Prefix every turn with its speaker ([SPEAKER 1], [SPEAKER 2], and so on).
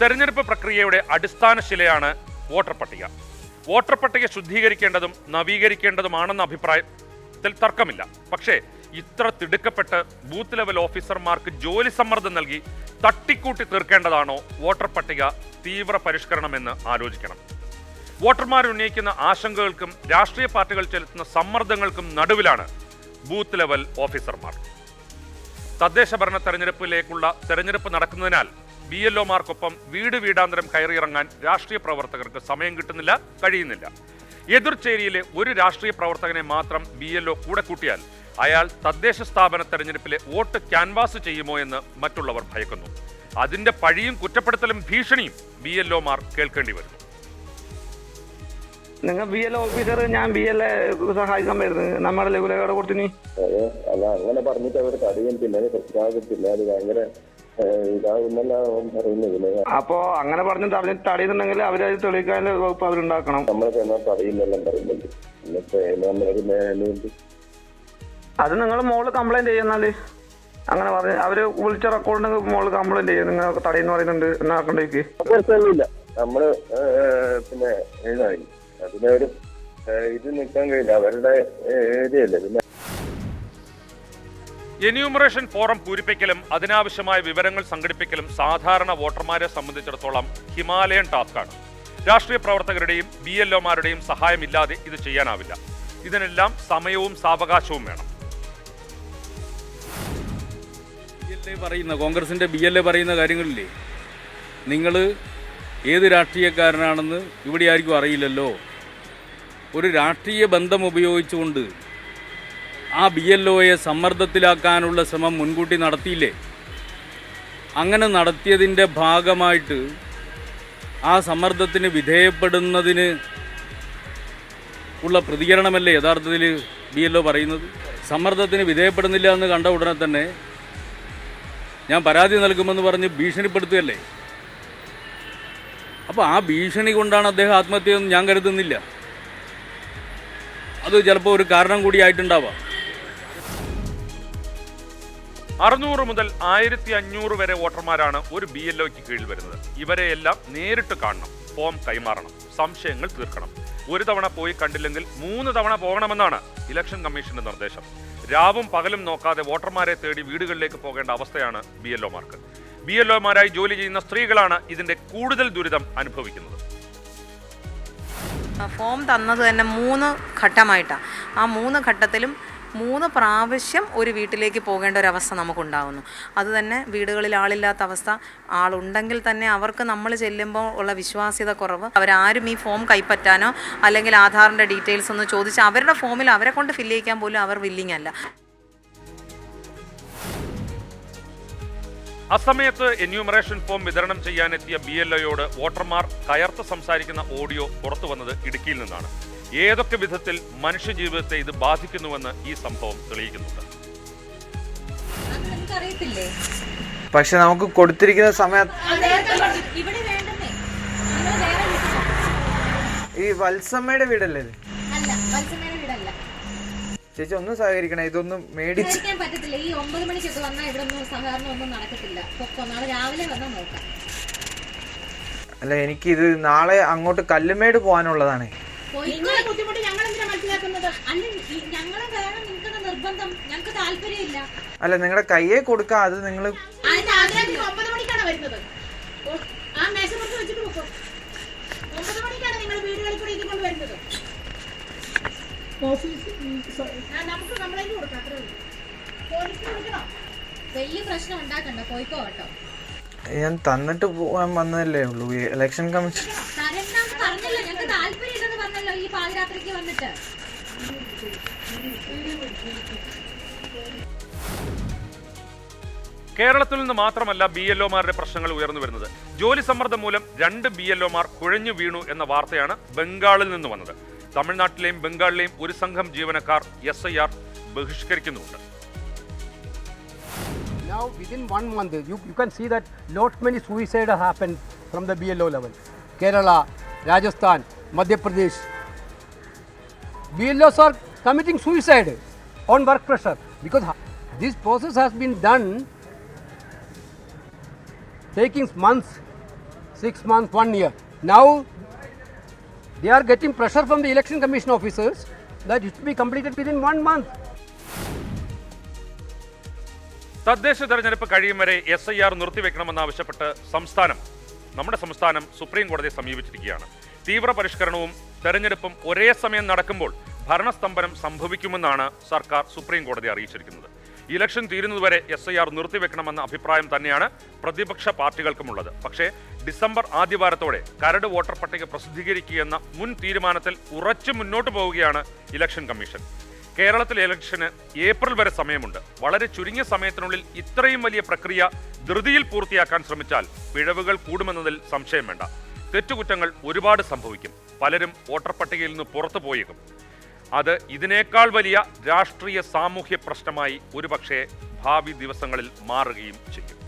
[SPEAKER 1] തെരഞ്ഞെടുപ്പ് പ്രക്രിയയുടെ അടിസ്ഥാന ശിലയാണ് വോട്ടർ പട്ടിക. വോട്ടർ പട്ടിക ശുദ്ധീകരിക്കേണ്ടതും നവീകരിക്കേണ്ടതുമാണെന്ന അഭിപ്രായത്തിൽ തർക്കമില്ല. പക്ഷേ ഇത്ര തിടുക്കപ്പെട്ട് ബൂത്ത് ലെവൽ ഓഫീസർമാർക്ക് ജോലി സമ്മർദ്ദം നൽകി തട്ടിക്കൂട്ടി തീർക്കേണ്ടതാണോ വോട്ടർ പട്ടിക തീവ്ര പരിഷ്കരണമെന്ന് ആലോചിക്കണം. വോട്ടർമാർ ഉന്നയിക്കുന്ന ആശങ്കകൾക്കും രാഷ്ട്രീയ പാർട്ടികൾ ചെലുത്തുന്ന സമ്മർദ്ദങ്ങൾക്കും നടുവിലാണ് ബൂത്ത് ലെവൽ ഓഫീസർമാർ. തദ്ദേശ ഭരണ തെരഞ്ഞെടുപ്പിലേക്കുള്ള തെരഞ്ഞെടുപ്പ് നടക്കുന്നതിനാൽ ബി എൽ ഒമാർക്കൊപ്പം വീട് വീടാന്തരം കയറിയിറങ്ങാൻ രാഷ്ട്രീയ പ്രവർത്തകർക്ക് സമയം കിട്ടുന്നില്ല കഴിയുന്നില്ല. എതിർചേരിയിലെ ഒരു രാഷ്ട്രീയ പ്രവർത്തകനെ മാത്രം ബി എൽ ഒ കൂടെ കൂട്ടിയാൽ അയാൾ തദ്ദേശ സ്ഥാപന തെരഞ്ഞെടുപ്പിലെ വോട്ട് ക്യാൻവാസ് ചെയ്യുമോ എന്ന് മറ്റുള്ളവർ ഭയക്കുന്നു. അതിന്റെ പഴിയും കുറ്റപ്പെടുത്തലും ഭീഷണിയും ബി എൽ ഒമാർ കേൾക്കേണ്ടി വരുന്നു
[SPEAKER 2] നിങ്ങൾ ബി എൽ ഓഫീസർ ഞാൻ ബി എൽ സഹായിക്കാൻ വരുന്നത് നമ്മുടെ ലഘുലേഖയുടെ കൊടുത്തിനി.
[SPEAKER 3] അല്ല അങ്ങനെ പറഞ്ഞിട്ട് അവർ തടയും പിന്നെ പ്രഖ്യാപിച്ചില്ല അത് ഭയങ്കര
[SPEAKER 2] അപ്പോ അങ്ങനെ പറഞ്ഞ് തടഞ്ഞ് തടയുന്നുണ്ടെങ്കിൽ അവരത് തെളിയിക്കാൻ വകുപ്പ് അവരുണ്ടാക്കണം.
[SPEAKER 3] പറയുന്നുണ്ട്.
[SPEAKER 2] അത് നിങ്ങൾ മോൾ കംപ്ലൈന്റ് ചെയ്യുന്നാൽ അങ്ങനെ പറഞ്ഞു അവർ വിളിച്ച റെക്കോർഡിന് മോൾ കംപ്ലൈന്റ് ചെയ്യും. നിങ്ങൾ തടയെന്ന് പറയുന്നുണ്ട് എന്നാക്കണ്ടേക്ക്?
[SPEAKER 3] നമ്മൾ പിന്നെ അതിനൊരു ഇത് നിൽക്കാൻ കഴിയില്ല. അവരുടെ ഏരിയല്ലേ പിന്നെ
[SPEAKER 1] എന്യൂമറേഷൻ ഫോറം പൂരിപ്പിക്കലും അതിനാവശ്യമായ വിവരങ്ങൾ സംഘടിപ്പിക്കലും സാധാരണ വോട്ടർമാരെ സംബന്ധിച്ചിടത്തോളം ഹിമാലയൻ ടാസ്ക്കാണ് രാഷ്ട്രീയ പ്രവർത്തകരുടെയും ബി എൽ ഒമാരുടെയും സഹായമില്ലാതെ ഇത് ചെയ്യാനാവില്ല. ഇതിനെല്ലാം സമയവും സാവകാശവും വേണം.
[SPEAKER 4] പറയുന്ന കോൺഗ്രസിന്റെ ബി എൽ എ പറയുന്ന കാര്യങ്ങളില്ലേ? നിങ്ങൾ ഏത് രാഷ്ട്രീയക്കാരനാണെന്ന് ഇവിടെ ആർക്കും അറിയില്ലല്ലോ. ഒരു രാഷ്ട്രീയ ബന്ധം ഉപയോഗിച്ചുകൊണ്ട് ആ ബി എൽ ഒയെ സമ്മർദ്ദത്തിലാക്കാനുള്ള ശ്രമം മുൻകൂട്ടി നടത്തിയില്ലേ? അങ്ങനെ നടത്തിയതിന്റെ ഭാഗമായിട്ട് ആ സമ്മർദ്ദത്തിന് വിധേയപ്പെടുന്നതിന് ഉള്ള പ്രതികരണമല്ലേ യഥാർത്ഥത്തിൽ ബി എൽ ഒ പറയുന്നത്? സമ്മർദ്ദത്തിന് വിധേയപ്പെടുന്നില്ല എന്ന് കണ്ട ഉടനെ തന്നെ ഞാൻ പരാതി നൽകുമെന്ന് പറഞ്ഞ് ഭീഷണിപ്പെടുത്തുകയല്ലേ? അപ്പോൾ ആ ഭീഷണി കൊണ്ടാണ് അദ്ദേഹം ആത്മഹത്യ എന്ന് ഞാൻ കരുതുന്നില്ല. അത് ചിലപ്പോൾ ഒരു കാരണം കൂടിയായിട്ടുണ്ടാവാം
[SPEAKER 1] അറുന്നൂറ് മുതൽ ആയിരത്തി അഞ്ഞൂറ് വരെ വോട്ടർമാരാണ് ഒരു ബി എൽ കീഴിൽ വരുന്നത്. ഇവരെയെല്ലാം നേരിട്ട് കാണണം ഫോം കൈമാറണം സംശയങ്ങൾ തീർക്കണം. ഒരു തവണ പോയി കണ്ടില്ലെങ്കിൽ മൂന്ന് തവണ പോകണമെന്നാണ് ഇലക്ഷൻ കമ്മീഷന്റെ നിർദ്ദേശം. രാവും പകലും നോക്കാതെ വോട്ടർമാരെ തേടി വീടുകളിലേക്ക് പോകേണ്ട അവസ്ഥയാണ് ബി എൽ ഒമാർക്ക് ബി എൽ ഒമാരായി ജോലി ചെയ്യുന്ന സ്ത്രീകളാണ് ഇതിന്റെ കൂടുതൽ ദുരിതം അനുഭവിക്കുന്നത്.
[SPEAKER 5] ഫോം തന്നത് തന്നെ മൂന്ന് ഘട്ടമായിട്ടാണ് ആ മൂന്ന് ഘട്ടത്തിലും മൂന്ന് പ്രാവശ്യം ഒരു വീട്ടിലേക്ക് പോകേണ്ട ഒരു അവസ്ഥ നമുക്കുണ്ടാകുന്നു അത് തന്നെ വീടുകളിൽ ആളില്ലാത്ത അവസ്ഥ. ആളുണ്ടെങ്കിൽ തന്നെ അവർക്ക് നമ്മൾ ചെല്ലുമ്പോൾ ഉള്ള വിശ്വാസ്യത കുറവ്. അവരാരും ഈ ഫോം കൈപ്പറ്റാനോ അല്ലെങ്കിൽ ആധാറിന്റെ ഡീറ്റെയിൽസ് ഒന്ന് ചോദിച്ച് അവരുടെ ഫോമിൽ അവരെ കൊണ്ട് ഫില്ല് ചെയ്യിക്കാൻ പോലും അവർ വില്ലിങ് അല്ല.
[SPEAKER 1] അസമയത്ത് എന്യൂമറേഷൻ ഫോം വിതരണം ചെയ്യാനെത്തിയ ബി എൽ ഒയോട് വോട്ടർമാർ കയർത്ത് സംസാരിക്കുന്ന ഓഡിയോ പുറത്തു വന്നത് ഇടുക്കിയിൽ നിന്നാണ്. ഏതൊക്കെ വിധത്തിൽ മനുഷ്യജീവിതത്തെ ഇത് ബാധിക്കുന്നുവെന്ന് ഈ സംഭവം തെളിയിക്കുന്നുണ്ട്.
[SPEAKER 6] പക്ഷെ നമുക്ക് കൊടുത്തിരിക്കുന്ന സമയത്ത് ഈ വത്സമ്മയുടെ വീടല്ലേ ഇത്?
[SPEAKER 7] അല്ല വത്സമയുടെ വീടല്ല.
[SPEAKER 6] ചേച്ചി ഒന്നും സഹകരിക്കണേ ഇതൊന്നും മേടിച്ച്
[SPEAKER 7] പറ്റത്തില്ല. ഈ ഒമ്പത് മണിക്കൊക്കെ വന്നാൽ ഇവിടെ ഒന്നും സഹകരണം ഒന്നും നടക്കത്തില്ല. നാളെ രാവിലെ വന്നാൽ നോക്കാം.
[SPEAKER 6] അല്ല എനിക്ക് ഇത് നാളെ അങ്ങോട്ട് കല്ലുമേട് പോകാനുള്ളതാണ്.
[SPEAKER 7] നിങ്ങളെ ബുദ്ധിമുട്ട് ഞങ്ങൾ എന്തിനാ മനസ്സിലാക്കുന്നത്? അല്ല ഞങ്ങളെ വേണം നിങ്ങൾക്ക് നിർബന്ധം. ഞങ്ങൾക്ക് താല്പര്യമില്ല.
[SPEAKER 6] അല്ല നിങ്ങളുടെ കയ്യെ കൊടുക്കാം അത് നിങ്ങൾ
[SPEAKER 7] അതിന്റെ ആദ്യം ഒമ്പത് മണിക്കാണ് വരുന്നത്. ഓ, ആ മേശപ്പുറത്ത് വെച്ചിട്ട് പൊക്കോ. ഒമ്പത് മണിക്കാണ് നിങ്ങൾ വീടുകളിൽ കൂടി ആ, നമുക്ക് കംപ്ലൈന്റ് കൊടുക്കാം അത്രേ ഉള്ളൂ. പോലീസിന് കൊടുക്കണോ? വലിയ പ്രശ്നം ഉണ്ടാക്കണ്ട പോയിക്കോ കേട്ടോ.
[SPEAKER 6] ഞാൻ തന്നിട്ട് പോവാൻ വന്നതല്ലേ ഉള്ളൂ. ഇലക്ഷൻ കമ്മീഷൻ
[SPEAKER 7] തരണ്ടാന്ന് പറഞ്ഞല്ലോ ഞങ്ങൾക്ക് താല്പര്യമില്ലെന്ന് പറഞ്ഞല്ലോ ഈ പാതിരാത്രിക്ക് വന്നിട്ട്
[SPEAKER 1] കേരളത്തിൽ നിന്ന് മാത്രമല്ല ബി എൽ ഒമാരുടെ പ്രശ്നങ്ങൾ ഉയർന്നു വരുന്നത് ജോലി സമ്മർദ്ദം മൂലം രണ്ട് ബി എൽ ഒമാർ കുഴഞ്ഞു വീണു എന്ന വാർത്തയാണ് ബംഗാളിൽ നിന്ന് വന്നത് തമിഴ്നാട്ടിലെയും ബംഗാളിലെയും ഒരു സംഘം ജീവനക്കാർ എസ് ഐ ആർ ബഹിഷ്കരിക്കുന്നുണ്ട്
[SPEAKER 8] Now, within one month, you, you can see that lot many suicide have happened from the BLO level. Kerala, Rajasthan, Madhya Pradesh. BLOs are committing suicide on work pressure because this process has been done taking months, six months, one year. Now they are getting pressure from the election commission officers that it should be completed within one month.
[SPEAKER 1] തദ്ദേശ തെരഞ്ഞെടുപ്പ് കഴിയും വരെ S I R നിർത്തിവെക്കണമെന്നാവശ്യപ്പെട്ട് സംസ്ഥാനം നമ്മുടെ സംസ്ഥാനം supreme കോടതിയെ സമീപിച്ചിരിക്കുകയാണ് തീവ്ര പരിഷ്കരണവും തെരഞ്ഞെടുപ്പും ഒരേ സമയം നടക്കുമ്പോൾ ഭരണസ്തംഭനം സംഭവിക്കുമെന്നാണ് സർക്കാർ സുപ്രീം കോടതി അറിയിച്ചിരിക്കുന്നത്. ഇലക്ഷൻ തീരുന്നതുവരെ എസ് ഐ ആർ നിർത്തിവെക്കണമെന്ന അഭിപ്രായം തന്നെയാണ് പ്രതിപക്ഷ പാർട്ടികൾക്കുമുള്ളത്. പക്ഷേ ഡിസംബർ ആദ്യവാരത്തോടെ കരട് വോട്ടർ പട്ടിക പ്രസിദ്ധീകരിക്കുകയെന്ന മുൻ തീരുമാനത്തിൽ ഉറച്ചു മുന്നോട്ട് പോവുകയാണ് ഇലക്ഷൻ കമ്മീഷൻ. കേരളത്തിലെ ഇലക്ഷന് ഏപ്രിൽ വരെ സമയമുണ്ട്. വളരെ ചുരുങ്ങിയ സമയത്തിനുള്ളിൽ ഇത്രയും വലിയ പ്രക്രിയ ധൃതിയിൽ പൂർത്തിയാക്കാൻ ശ്രമിച്ചാൽ പിഴവുകൾ കൂടുമെന്നതിൽ സംശയം വേണ്ട. തെറ്റുകുറ്റങ്ങൾ ഒരുപാട് സംഭവിക്കും. പലരും വോട്ടർ പട്ടികയിൽ നിന്ന് പുറത്തു പോയേക്കും അത് ഇതിനേക്കാൾ വലിയ രാഷ്ട്രീയ സാമൂഹ്യ പ്രശ്നമായി ഒരുപക്ഷെ ഭാവി ദിവസങ്ങളിൽ മാറുകയും ചെയ്യും.